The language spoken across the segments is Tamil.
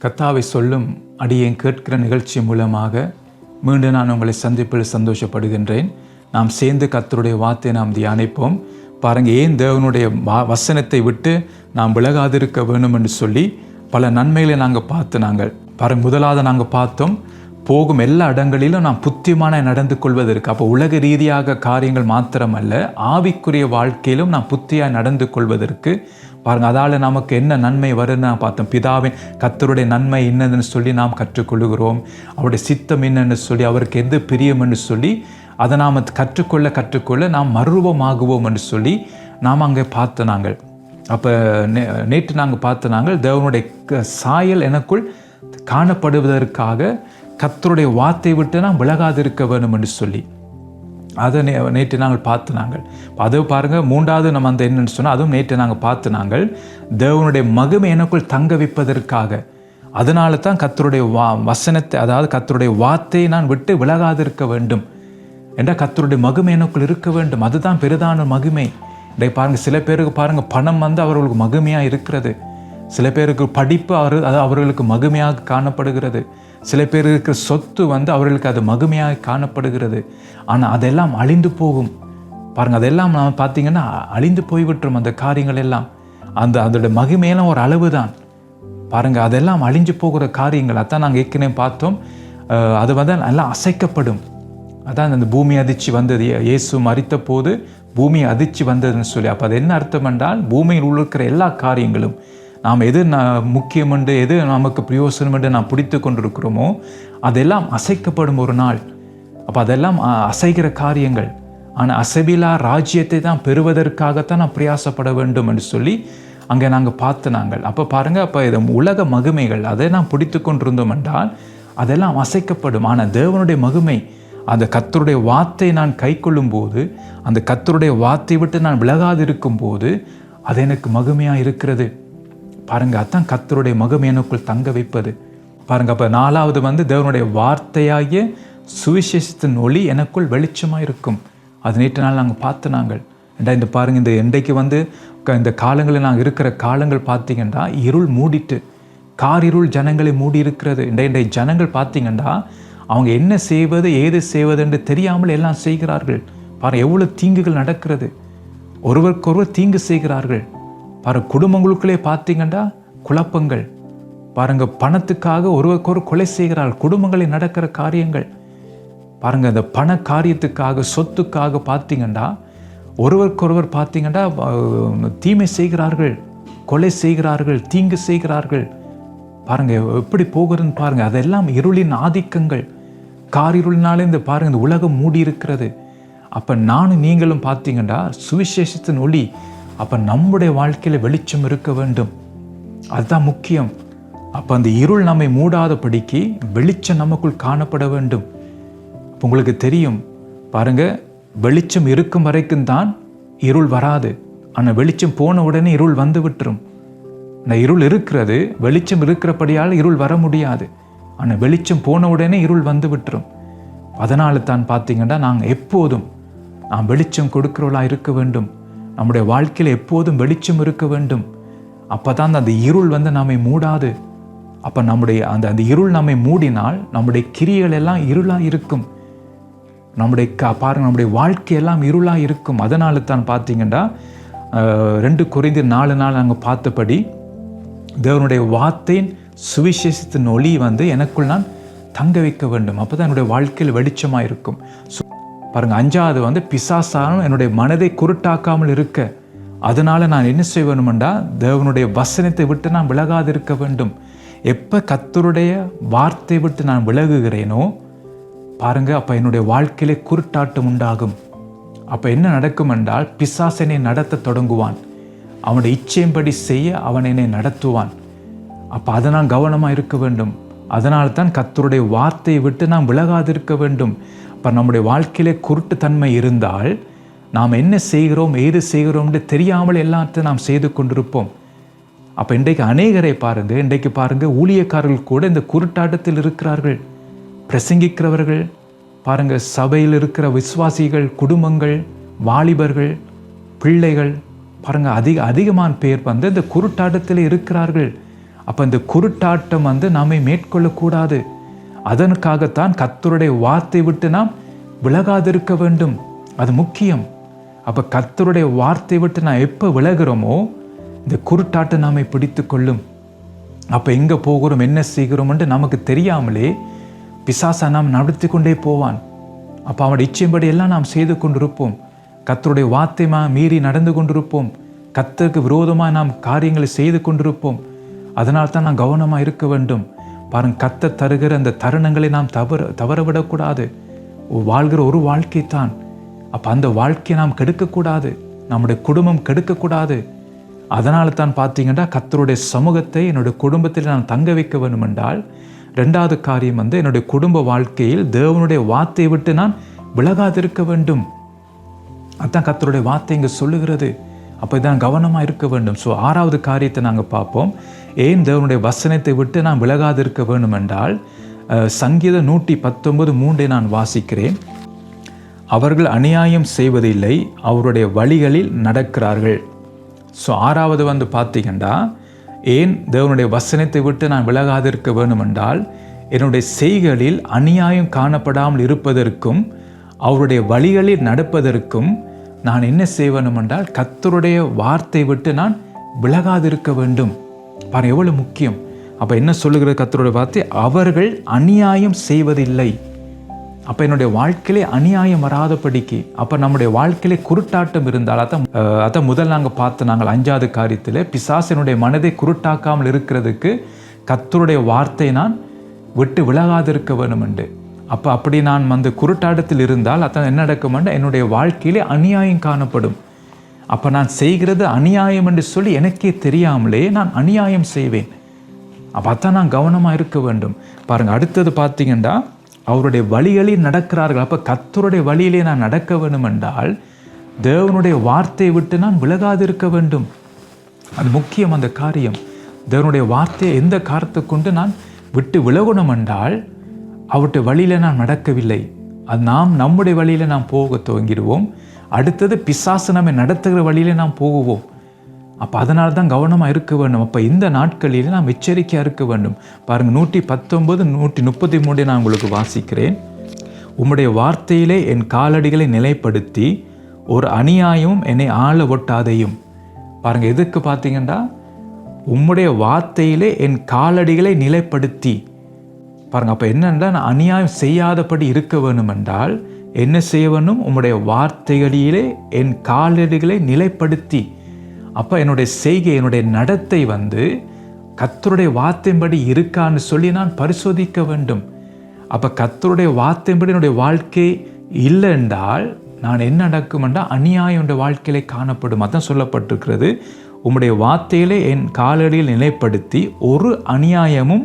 கத்தாவை சொல்லும் அடியேன் கேட்கிற நிகழ்ச்சி மூலமாக மீண்டும் நான் உங்களை சந்திப்பில் சந்தோஷப்படுகின்றேன். நாம் சேர்ந்து கத்தருடைய வார்த்தையை நாம் தியானிப்போம். பாருங்கள் ஏன் தேவனுடைய வசனத்தை விட்டு நாம் விலகாதிருக்க வேண்டும் என்று சொல்லி பல நன்மைகளை நாங்கள் பார்த்து நாங்கள் பாருங்க முதலாவது நாங்கள் பார்த்தோம் போகும் எல்லா இடங்களிலும் நாம் புத்தியமான நடந்து கொள்வதற்கு அப்போ உலக ரீதியாக காரியங்கள் மாத்திரமல்ல ஆவிக்குரிய வாழ்க்கையிலும் நாம் புத்தியாக நடந்து கொள்வதற்கு பாருங்க அதால் நமக்கு என்ன நன்மை வரும்னு பார்த்தோம். பிதாவின் கத்தருடைய நன்மை என்னதுன்னு சொல்லி நாம் கற்றுக்கொள்கிறோம் அவருடைய சித்தம் என்னன்னு சொல்லி அவருக்கு எது பிரியம் என்று சொல்லி அதை நாம் கற்றுக்கொள்ள கற்றுக்கொள்ள நாம் மருவமாகுவோம் என்று சொல்லி நாம் அங்கே பார்த்து நாங்கள். அப்போ நே நேற்று நாங்கள் பார்த்து நாங்கள் தேவனுடைய க- சாயல் எனக்குள் காணப்படுவதற்காக கத்தருடைய வார்த்தை விட்டு நாம் விலகாதிருக்க வேணும் என்று சொல்லி. அதை நே நேற்று நாங்கள் பார்த்து நாங்கள். அதை பாருங்கள் மூன்றாவது நம்ம அந்த என்னென்னு சொன்னால் அதுவும் நேற்று நாங்கள் பார்த்து நாங்கள். தேவனுடைய மகிமை எனக்குள் தங்க வைப்பதற்காக. அதனால தான் கத்தருடைய வா வசனத்தை அதாவது கத்தருடைய வார்த்தையை நான் விட்டு விலகாதிருக்க வேண்டும். என்றால் கத்தருடைய மகிமை எனக்குள் இருக்க வேண்டும்? அதுதான் பெரிதான மகிமை. இதை பாருங்கள் சில பேருக்கு பாருங்கள் பணம் வந்து அவர்களுக்கு மகிமையாக இருக்கிறது. சில பேருக்கு படிப்பு அவர் அது அவர்களுக்கு மகிமையாக காணப்படுகிறது. சில பேருக்கு சொத்து வந்து அவர்களுக்கு அது மகிமையாக காணப்படுகிறது. ஆனால் அதெல்லாம் அழிந்து போகும். பாருங்கள் அதெல்லாம் நாம் பார்த்தீங்கன்னா அழிந்து போய்விட்டுரும் அந்த காரியங்கள் எல்லாம். அந்த அதோட மகிமையெல்லாம் ஒரு அளவு தான் பாருங்கள் அதெல்லாம் அழிஞ்சு போகிற காரியங்கள். அதான் நாங்கள் ஏற்கனவே பார்த்தோம். அது வந்து எல்லாம் அசைக்கப்படும். அதான் அந்த பூமி அதிர்ச்சி வந்தது. இயேசு மறித்த போது பூமி அதிர்ச்சி வந்ததுன்னு சொல்லி. அப்போ அது என்ன அர்த்தம் என்றால் பூமியில் உள்ள இருக்கிற எல்லா காரியங்களும் நாம் எது ந முக்கியம் என்று எது நமக்கு பிரயோசனம் என்று நாம் பிடித்து கொண்டிருக்கிறோமோ அதெல்லாம் அசைக்கப்படும் ஒரு நாள். அப்போ அதெல்லாம் அசைகிற காரியங்கள். ஆனால் அசைவிலா ராஜ்யத்தை தான் பெறுவதற்காகத்தான் நான் பிரயாசப்பட வேண்டும் என்று சொல்லி அங்கே நாங்கள் பார்த்து நாங்கள். அப்போ பாருங்கள் அப்போ இது உலக மகிமைகள். அதை நாம் பிடித்து கொண்டிருந்தோம் என்றால் அதெல்லாம் அசைக்கப்படும். ஆனால் தேவனுடைய மகிமை அந்த கத்தருடைய வார்த்தை நான் கை கொள்ளும்போது அந்த கத்தருடைய வார்த்தை விட்டு நான் விலகாதிருக்கும் போது அது எனக்கு மகிமையாக இருக்கிறது. பாருங்க அதான் கத்தருடைய மகம் எனக்குள் தங்க வைப்பது. பாருங்க அப்போ நாலாவது வந்து தேவனுடைய வார்த்தையாகிய சுவிசேஷத்தின் ஒளி எனக்குள் வெளிச்சமாக இருக்கும். அது நேற்று நாள் நாங்கள் பார்த்து நாங்கள். ஏண்டா இந்த பாருங்கள் இந்த இன்றைக்கு வந்து இந்த காலங்களில் நாங்கள் இருக்கிற காலங்கள் பார்த்தீங்கன்னா இருள் மூடிட்டு காரிருள் ஜனங்களை மூடி இருக்கிறது இன்றைய இன்றைய ஜனங்கள் பார்த்தீங்கன்னா அவங்க என்ன செய்வது ஏது செய்வது என்று தெரியாமல் எல்லாம் செய்கிறார்கள். பாரு எவ்வளோ தீங்குகள் நடக்கிறது. ஒருவருக்கொருவர் தீங்கு செய்கிறார்கள். பாரு குடும்பங்களுக்குள்ளே பார்த்தீங்கன்னா குழப்பங்கள். பாருங்க பணத்துக்காக ஒருவருக்கொரு கொலை செய்கிறார்கள் குடும்பங்களில் நடக்கிற காரியங்கள். பாருங்க இந்த பண காரியத்துக்காக சொத்துக்காக பார்த்தீங்கன்னா ஒருவருக்கொருவர் பார்த்தீங்கன்னா தீமை செய்கிறார்கள் கொலை செய்கிறார்கள் தீங்கு செய்கிறார்கள். பாருங்க எப்படி போகிறதுன்னு பாருங்க அதெல்லாம் இருளின் ஆதிக்கங்கள். காரிருளினாலே இந்த பாருங்க இந்த உலகம் மூடி இருக்கிறது அப்போ நானும் நீங்களும் பார்த்தீங்கன்னா சுவிசேஷத்தின் ஒளி அப்போ நம்முடைய வாழ்க்கையில் வெளிச்சம் இருக்க வேண்டும். அதுதான் முக்கியம். அப்போ அந்த இருள் நம்மை மூடாதபடிக்கு வெளிச்சம் நமக்குள் காணப்பட வேண்டும். உங்களுக்கு தெரியும். பாருங்க வெளிச்சம் இருக்கும் வரைக்கும் தான் இருள் வராது. ஆனால் வெளிச்சம் போன உடனே இருள் வந்து விட்டுரும். இந்த இருள் இருக்கிறது வெளிச்சம் இருக்கிறபடியால் இருள் வர முடியாது. ஆனால் வெளிச்சம் போன உடனே இருள் வந்து விட்டுரும். அதனால தான் பார்த்தீங்கன்னா நாங்கள் எப்போதும் நாம் வெளிச்சம் கொடுக்கிறவளாக இருக்க வேண்டும். நம்முடைய வாழ்க்கையில் எப்போதும் வெளிச்சம் இருக்க வேண்டும். அப்போ தான் அந்த இருள் வந்து நம்மை மூடாது. அப்போ நம்முடைய அந்த அந்த இருள் நம்மை மூடினால் நம்முடைய கிரியைகள் எல்லாம் இருளாக இருக்கும். நம்முடைய க பாருங்க நம்முடைய வாழ்க்கையெல்லாம் இருளாக இருக்கும். அதனால தான் பார்த்தீங்கன்னா ரெண்டு குறைந்த நாலு நாள் நாங்கள் பார்த்தபடி தேவனுடைய வார்த்தையின் சுவிசேஷத்தின் ஒளி வந்து எனக்குள் நான் தங்க வைக்க வேண்டும். அப்போ தான் என்னுடைய வாழ்க்கையில் வெளிச்சமாக இருக்கும். ஸோ பாருங்க அஞ்சாவது வந்து பிசாசானும் என்னுடைய மனதை குருட்டாக்காமல் இருக்க. அதனால நான் என்ன செய்ய வேணுமெண்டா தேவனுடைய வசனத்தை விட்டு நான் விலகாதிருக்க வேண்டும். எப்போ கத்தருடைய வார்த்தை விட்டு நான் விலகுகிறேனோ பாருங்க அப்ப என்னுடைய வாழ்க்கையிலே குருட்டாட்டம் உண்டாகும். அப்ப என்ன நடக்கும் என்றால் பிசாசனை நடத்த தொடங்குவான். அவனுடைய இச்சையின்படி செய்ய அவன் என்னை நடத்துவான். அப்ப அதை நான் கவனமா இருக்க வேண்டும். அதனால்தான் கத்தருடைய வார்த்தையை விட்டு நாம் விலகாதிருக்க வேண்டும். இப்போ நம்முடைய வாழ்க்கையிலே குருட்டுத்தன்மை இருந்தால் நாம் என்ன செய்கிறோம் ஏது செய்கிறோம்னு தெரியாமல் எல்லாத்தையும் நாம் செய்து கொண்டிருப்போம். அப்போ இன்றைக்கு அநேகரை பாருங்க இன்றைக்கு பாருங்க ஊழியக்காரர்கள் கூட இந்த குருட்டாட்டத்தில் இருக்கிறார்கள். பிரசங்கிக்கிறவர்கள் பாருங்க சபையில் இருக்கிற விசுவாசிகள் குடும்பங்கள் வாலிபர்கள் பிள்ளைகள் பாருங்க அதிக அதிகமான பேர் வந்து இந்த குருட்டாட்டத்தில் இருக்கிறார்கள். அப்போ இந்த குருட்டாட்டம் வந்து நாமை மேற்கொள்ளக்கூடாது. அதற்காகத்தான் கத்தருடைய வார்த்தை விட்டு நாம் விலகாதிருக்க வேண்டும். அது முக்கியம். அப்போ கத்தருடைய வார்த்தை விட்டு நான் எப்போ விலகிறோமோ இந்த குருட்டாட்டை நாமை பிடித்து கொள்ளும் அப்போ எங்கே போகிறோம் என்ன செய்கிறோம்ன்ட்டு நமக்கு தெரியாமலே பிசாசா நாம் நடத்தி கொண்டே போவான். அப்போ அவனுடைய இச்சைப்படி எல்லாம் நாம் செய்து கொண்டிருப்போம். கத்தருடைய வார்த்தை மா- மீறி நடந்து கொண்டிருப்போம். கத்தருக்கு விரோதமாக நாம் காரியங்களை செய்து கொண்டிருப்போம். அதனால் தான் நான் கவனமாக இருக்க வேண்டும். பாருங்க கத்த தருகிற அந்த தருணங்களை நாம் தவற தவறவிடக்கூடாது. வாழ்கிற ஒரு வாழ்க்கை தான் அப்போ அந்த வாழ்க்கையை நாம் கெடுக்கக்கூடாது. நம்முடைய குடும்பம் கெடுக்கக்கூடாது. அதனால தான் பார்த்தீங்கன்னா கத்தருடைய சமூகத்தை என்னுடைய குடும்பத்தில் நான் தங்க வைக்க வேண்டும் என்றால் ரெண்டாவது காரியம் வந்து என்னுடைய குடும்ப வாழ்க்கையில் தேவனுடைய வார்த்தையை விட்டு நான் விலகாதிருக்க வேண்டும். அதுதான் கத்தருடைய வார்த்தை இங்கே சொல்லுகிறது. அப்போ இதான் கவனமாக இருக்க வேண்டும். ஸோ ஆறாவது காரியத்தை நாங்கள் பார்ப்போம். ஏன் தேவனுடைய வசனத்தை விட்டு நான் விலகாதிருக்க வேண்டும் என்றால் நூற்றி பத்தொன்பது மூன்றை நான் வாசிக்கிறேன். அவர்கள் அநியாயம் செய்வதில்லை அவருடைய வழிகளில் நடக்கிறார்கள். ஸோ ஆறாவது வந்து பார்த்தீங்கன்னா ஏன் தேவனுடைய வசனத்தை விட்டு நான் விலகாதிருக்க வேண்டுமென்றால் என்னுடைய செய்களில் அநியாயம் காணப்படாமல் இருப்பதற்கும் அவருடைய வழிகளில் நடப்பதற்கும் நான் என்ன செய்ய வேண்டும் என்றால் கத்தருடைய வார்த்தை விட்டு நான் விலகாதிருக்க வேண்டும். பாருங்க எவ்வளோ முக்கியம். அப்போ என்ன சொல்லுகிறது கத்தருடைய வார்த்தை? அவர்கள் அநியாயம் செய்வதில்லை. அப்போ என்னுடைய வாழ்க்கையிலே அநியாயம் வராதபடிக்கு அப்போ நம்முடைய வாழ்க்கையிலே குருட்டாட்டம் இருந்தால் அதான் அதான் முதல் நாங்கள் பார்த்து நாங்கள் அஞ்சாவது காரியத்தில் பிசாசனுடைய மனதை குருட்டாக்காமல் இருக்கிறதுக்கு கத்தருடைய வார்த்தை நான் விட்டு விலகாதிருக்க வேணுமெண்டு. அப்போ அப்படி நான் வந்து குருட்டாட்டத்தில் இருந்தால் அதான் என்ன நடக்குமென்று என்னுடைய வாழ்க்கையிலே அநியாயம் காணப்படும். அப்போ நான் செய்கிறது அநியாயம் என்று சொல்லி எனக்கே தெரியாமலே நான் அநியாயம் செய்வேன். அப்போ தான் நான் கவனமாக இருக்க வேண்டும். பாருங்கள் அடுத்தது பார்த்தீங்கன்னா அவருடைய வழிகளில் நடக்கிறார்கள். அப்போ கத்தருடைய வழியிலே நான் நடக்க வேண்டும் என்றால் தேவனுடைய வார்த்தையை விட்டு நான் விலகாதிருக்க வேண்டும். அது முக்கியம் அந்த காரியம். தேவனுடைய வார்த்தையை எந்த காரத்தை கொண்டு நான் விட்டு விலகணும் என்றால் அவருடைய வழியில நான் நடக்கவில்லை. அது நாம் நம்முடைய வழியில் நாம் போக துவங்கிடுவோம். அடுத்தது பிசாசு நம்மை நடத்துகிற வழியிலே நாம் போகுவோம். அப்போ அதனால தான் கவனமாக இருக்க வேண்டும். அப்போ இந்த நாட்களில் நாம் எச்சரிக்கையாக இருக்க வேண்டும். பாருங்கள் நூற்றி பத்தொன்பது நூற்றி முப்பத்தி மூணு நான் உங்களுக்கு வாசிக்கிறேன். உம்முடைய வார்த்தையிலே என் காலடிகளை நிலைப்படுத்தி ஒரு அநியாயமும் என்னை ஆள ஒட்டாதையும். பாருங்கள் எதுக்கு பார்த்தீங்கன்னா உம்முடைய வார்த்தையிலே என் காலடிகளை நிலைப்படுத்தி பாருங்கள் அப்போ என்னென்னா நான் அநியாயம் செய்யாதபடி இருக்க வேணும் என்றால் என்ன செய்ய வேணும் உம்முடைய வார்த்தைகளிலே என் காலடிகளை நிலைப்படுத்தி. அப்போ என்னுடைய செய்கை என்னுடைய நடத்தை வந்து கத்தருடைய வார்த்தையின்படி இருக்கான்னு சொல்லி நான் பரிசோதிக்க வேண்டும். அப்போ கத்தருடைய வார்த்தையின்படி என்னுடைய வாழ்க்கை இல்லை என்றால் நான் என்ன நடக்கும் என்றால் அநியாயம் என்ற வாழ்க்கையிலே காணப்படும். அதான் சொல்லப்பட்டிருக்கிறது. உம்முடைய வார்த்தையிலே என் காலடியில் நிலைப்படுத்தி ஒரு அநியாயமும்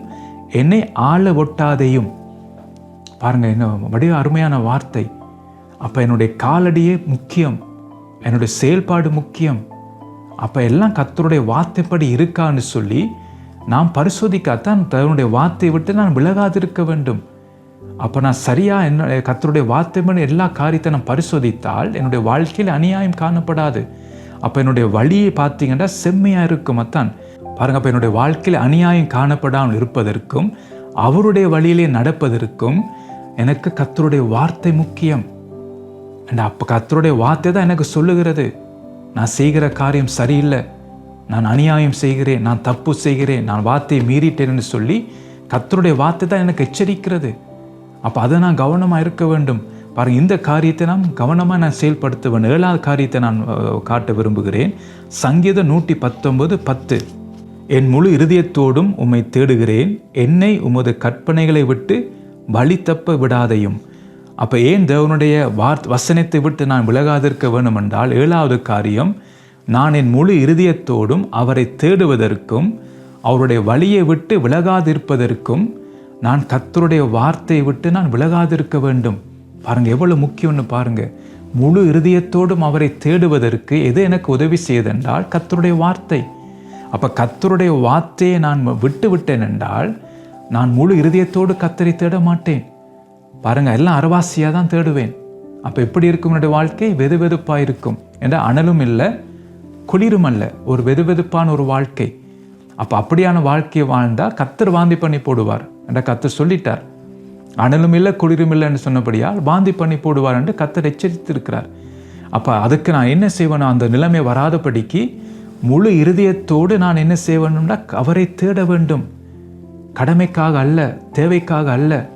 என்னை ஆள ஒட்டாதையும். பாருங்க என்ன வடிவ அருமையான வார்த்தை. அப்போ என்னுடைய காலடியே முக்கியம். என்னுடைய செயல்பாடு முக்கியம். அப்போ எல்லாம் கத்தருடைய வார்த்தைப்படி இருக்கான்னு சொல்லி நாம் பரிசோதிக்காதான் தன்னுடைய வார்த்தையை விட்டு நான் விலகாதிருக்க வேண்டும். அப்போ நான் சரியாக என்ன கத்தருடைய வார்த்தைப்படி எல்லா காரியத்தை நான் பரிசோதித்தால் என்னுடைய வாழ்க்கையில் அநியாயம் காணப்படாது. அப்போ என்னுடைய வழியை பார்த்தீங்கன்னா செம்மையாக இருக்கும் அத்தான். பாருங்க அப்போ என்னுடைய வாழ்க்கையில் அநியாயம் காணப்படாமல் இருப்பதற்கும் அவருடைய வழியிலே நடப்பதற்கும் எனக்கு கத்தருடைய வார்த்தை முக்கியம். அண்ட் அப்போ கத்தருடைய வார்த்தை தான் எனக்கு சொல்லுகிறது. நான் செய்கிற காரியம் சரியில்லை. நான் அநியாயம் செய்கிறேன். நான் தப்பு செய்கிறேன். நான் வார்த்தையை மீறிட்டேன்னு சொல்லி கத்தருடைய வார்த்தை தான் எனக்கு எச்சரிக்கிறது. அப்போ அதை நான் கவனமாக இருக்க வேண்டும். பாருங்க இந்த காரியத்தை நான் கவனமாக நான் செயல்படுத்துவேன். ஏழாவது காரியத்தை நான் காட்ட விரும்புகிறேன். சங்கீதம் நூற்றி பத்தொன்பது பத்து. என் முழு இருதயத்தோடும் உம்மை தேடுகிறேன். என்னை உமது கற்பனைகளை விட்டு வழி தப்ப விடாதையும். அப்போ ஏன் தேவனுடைய வார்த் வசனத்தை விட்டு நான் விலகாதிருக்க வேணுமென்றால் ஏழாவது காரியம் நான் என் முழு இருதயத்தோடும் அவரை தேடுவதற்கும் அவருடைய வழியை விட்டு விலகாதிருப்பதற்கும் நான் கத்தருடைய வார்த்தையை விட்டு நான் விலகாதிருக்க வேண்டும். பாருங்கள் எவ்வளவு முக்கியம்னு பாருங்கள் முழு இருதயத்தோடும் அவரை தேடுவதற்கு எது எனக்கு உதவி செய்தென்றால் கத்தருடைய வார்த்தை. அப்போ கத்தருடைய வார்த்தையை நான் விட்டு விட்டேன் என்றால் நான் முழு இருதயத்தோடு கத்தரை தேட மாட்டேன். பாருங்க எல்லாம் அரவாசியாக தான் தேடுவேன். அப்போ எப்படி இருக்கும் என்னுடைய வாழ்க்கை? வெது வெதுப்பாக இருக்கும். என்ற அனலும் இல்லை குளிரும் அல்ல. ஒரு வெது வெதுப்பான ஒரு வாழ்க்கை. அப்போ அப்படியான வாழ்க்கையை வாழ்ந்தால் கத்தர் வாந்தி பண்ணி போடுவார் என்ற கத்தர் சொல்லிட்டார். அனலும் இல்லை குளிரும் இல்லைன்னு சொன்னபடியால் வாந்தி பண்ணி போடுவார் என்று கத்தர் எச்சரித்திருக்கிறார். அப்போ அதுக்கு நான் என்ன செய்வேனோ அந்த நிலைமை வராதபடிக்கு முழு இருதயத்தோடு நான் என்ன செய்வேனும்னா அவரை தேட வேண்டும். கடமைக்காக அல்ல தேவைக்காக அல்ல.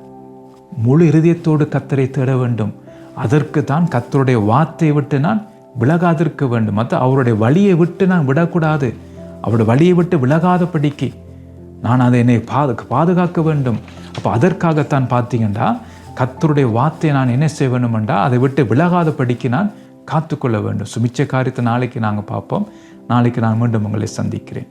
முழு இருதயத்தோடு கத்தரை தேட வேண்டும். அதற்கு தான் கத்தருடைய வார்த்தையை விட்டு நான் விலகாதிருக்க வேண்டும். மற்ற அவருடைய வழியை விட்டு நான் விடக்கூடாது. அவருடைய வழியை விட்டு விலகாதபடிக்கு நான் அதை என்னை பாது பாதுகாக்க வேண்டும். அப்போ அதற்காகத்தான் பார்த்தீங்கன்னா கத்தருடைய வார்த்தையை நான் என்ன செய்ய வேண்டுமென்றா அதை விட்டு விலகாதபடிக்கு நான் காத்துக்கொள்ள வேண்டும். சுமிச்ச காரியத்தை நாளைக்கு நாங்கள் பார்ப்போம். நாளைக்கு நான் மீண்டும் உங்களை சந்திக்கிறேன்.